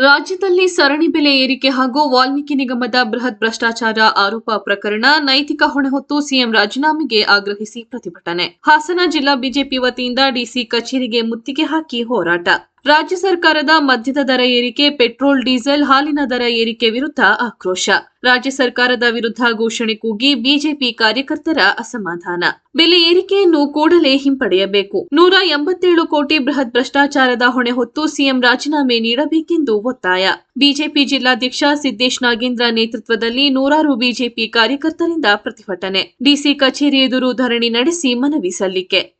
ರಾಜ್ಯದಲ್ಲಿ ಸರಣಿ ಬೆಲೆ ಏರಿಕೆ ಹಾಗೂ ವಾಲ್ಮೀಕಿ ನಿಗಮದ ಬೃಹತ್ ಭ್ರಷ್ಟಾಚಾರ ಆರೋಪ ಪ್ರಕರಣ ನೈತಿಕ ಹೊಣೆ ಹೊತ್ತು ಸಿಎಂ ರಾಜೀನಾಮೆಗೆ ಆಗ್ರಹಿಸಿ ಪ್ರತಿಭಟನೆ. ಹಾಸನ ಜಿಲ್ಲಾ ಬಿಜೆಪಿ ವತಿಯಿಂದ ಡಿಸಿ ಕಚೇರಿಗೆ ಮುತ್ತಿಗೆ ಹಾಕಿ ಹೋರಾಟ. ರಾಜ್ಯ ಸರ್ಕಾರದ ಮದ್ಯದ ದರ ಏರಿಕೆ, ಪೆಟ್ರೋಲ್, ಡೀಸೆಲ್, ಹಾಲಿನ ದರ ಏರಿಕೆ ವಿರುದ್ಧ ಆಕ್ರೋಶ. ರಾಜ್ಯ ಸರ್ಕಾರದ ವಿರುದ್ಧ ಘೋಷಣೆ ಕೂಗಿ ಬಿಜೆಪಿ ಕಾರ್ಯಕರ್ತರ ಅಸಮಾಧಾನ. ಬೆಲೆ ಏರಿಕೆಯನ್ನು ಕೂಡಲೇ ಹಿಂಪಡೆಯಬೇಕು. ನೂರ ಎಂಬತ್ತೇಳು ಕೋಟಿ ಬೃಹತ್ ಭ್ರಷ್ಟಾಚಾರದ ಹೊಣೆ ಹೊತ್ತು ಸಿಎಂ ರಾಜೀನಾಮೆ ನೀಡಬೇಕೆಂದು ಒತ್ತಾಯ. ಬಿಜೆಪಿ ಜಿಲ್ಲಾಧ್ಯಕ್ಷ ಸಿದ್ದೇಶ್ ನಾಗೇಂದ್ರ ನೇತೃತ್ವದಲ್ಲಿ ನೂರಾರು ಬಿಜೆಪಿ ಕಾರ್ಯಕರ್ತರಿಂದ ಪ್ರತಿಭಟನೆ. ಡಿಸಿ ಕಚೇರಿ ಎದುರು ಧರಣಿ ನಡೆಸಿ ಮನವಿ ಸಲ್ಲಿಕೆ.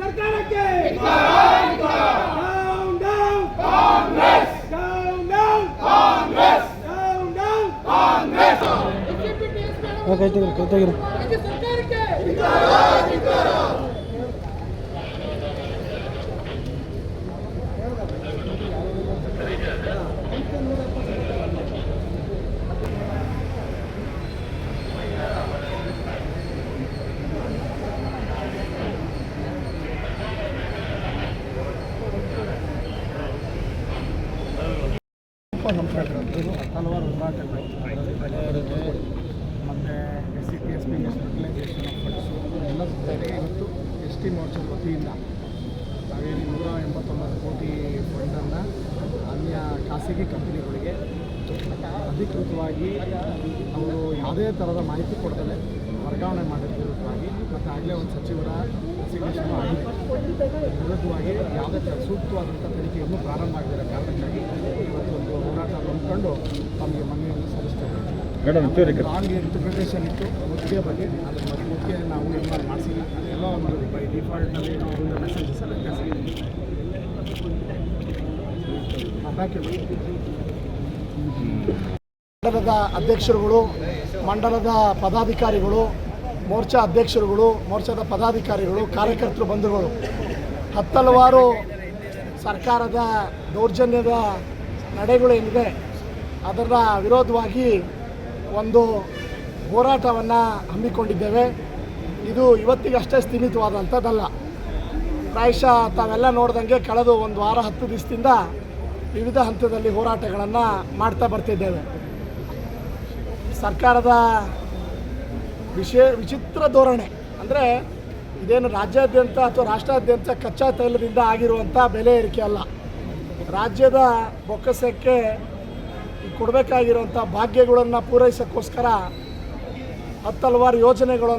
ಸರ್ಕಾರಕ್ಕೆ Down, down. Down, down. Down, down. ಕೈ ತೆಗಿರಿ ಕೈ ತೆಗಿರಿ ಸರ್ಕಾರಕ್ಕೆ ಹಲವಾರು ಹೋರಾಟಗಳು ಮತ್ತು S C T S P of funds ಎಲ್ಲ ಜೊತೆಗೆ ಇವತ್ತು ಎಸ್ ಟಿ ಮೋರ್ಚಾ ವತಿಯಿಂದ ನಾವೇನು ನೂರ ಎಂಬತ್ತೊಂಬತ್ತು ಕೋಟಿ ಫಂಡನ್ನು ಅನ್ಯ ಖಾಸಗಿ ಕಂಪನಿಗಳಿಗೆ ಅಧಿಕೃತವಾಗಿ ಅವರು ಯಾವುದೇ ಥರದ ಮಾಹಿತಿ ಕೊಡದಲೆ ವರ್ಗಾವಣೆ ಮಾಡಿದ ವಿರುದ್ಧವಾಗಿ ಮತ್ತು ಆಗಲೇ ಒಂದು ಸಚಿವರ ರೆಸಿಗ್ನೇಷನ್ ಆಗಿದೆ. ವಿರುದ್ಧವಾಗಿ ಯಾವುದೇ ಥರ ಸೂಕ್ತವಾದಂಥ ತನಿಖೆಯನ್ನು ಪ್ರಾರಂಭ ಆಗಿದ್ದಾರೆ ಕಾರಣಕ್ಕಾಗಿ ಹೋರಾಟ ನಮಗೆ ಮನೆಯನ್ನು ಸಲ್ಲಿಸ್ತೇವೆ ಹಾಗೆ ಇಂಟರ್ಪ್ರಿಟೇಷನ್ ಇತ್ತು. ಮುಖ್ಯ ಬಗ್ಗೆ ಅದ್ರ ಬಗ್ಗೆ ಮುತ್ತಿಗೆ ನಾವು ಏನು ಮಾಡಿಸಿಲ್ಲ. ಅದೆಲ್ಲ ಒಂದು ಬೈ ಡಿಫಾಲ್ಟ್ನಲ್ಲಿ ನಾವು ಒಂದು ಮೆಸೇಜಸ್ ಎಲ್ಲ ಕಳಿಸಿದ್ದೀವಿ ಮಂಡಲದ ಅಧ್ಯಕ್ಷರುಗಳು ಮಂಡಲದ ಪದಾಧಿಕಾರಿಗಳು ಮೋರ್ಚಾ ಅಧ್ಯಕ್ಷರುಗಳು ಮೋರ್ಚಾದ ಪದಾಧಿಕಾರಿಗಳು ಕಾರ್ಯಕರ್ತರು ಬಂಧುಗಳು. ಹತ್ತಲವಾರು ಸರ್ಕಾರದ ದೌರ್ಜನ್ಯದ ನಡೆಗಳೇನಿದೆ ಅದರ ವಿರೋಧವಾಗಿ ಒಂದು ಹೋರಾಟವನ್ನು ಹಮ್ಮಿಕೊಂಡಿದ್ದೇವೆ. ಇದು ಇವತ್ತಿಗಷ್ಟೇ ಸ್ಥೀಮಿತವಾದಂಥದ್ದಲ್ಲ. ಪ್ರಾಯಶಃ ತಾವೆಲ್ಲ ನೋಡ್ದಂಗೆ ಕಳೆದು ಒಂದು ವಾರ, ಹತ್ತು ದಿವಸದಿಂದ ವಿವಿಧ ಹಂತದಲ್ಲಿ ಹೋರಾಟಗಳನ್ನು ಮಾಡ್ತಾ ಬರ್ತಿದ್ದೇವೆ. ಸರ್ಕಾರದ ವಿಶೇ ವಿಚಿತ್ರ ಧೋರಣೆ ಅಂದರೆ ಇದೇನು ರಾಜ್ಯಾದ್ಯಂತ ಅಥವಾ ರಾಷ್ಟ್ರಾದ್ಯಂತ ಕಚ್ಚಾ ತೈಲದಿಂದ ಆಗಿರುವಂಥ ಬೆಲೆ ಏರಿಕೆ ಅಲ್ಲ. ರಾಜ್ಯದ ಬೊಕ್ಕಸಕ್ಕೆ ಕೊಡಬೇಕಾಗಿರುವಂಥ ಭಾಗ್ಯಗಳನ್ನು ಪೂರೈಸೋಕ್ಕೋಸ್ಕರ ಹತ್ತಲವಾರು ಯೋಜನೆಗಳನ್ನು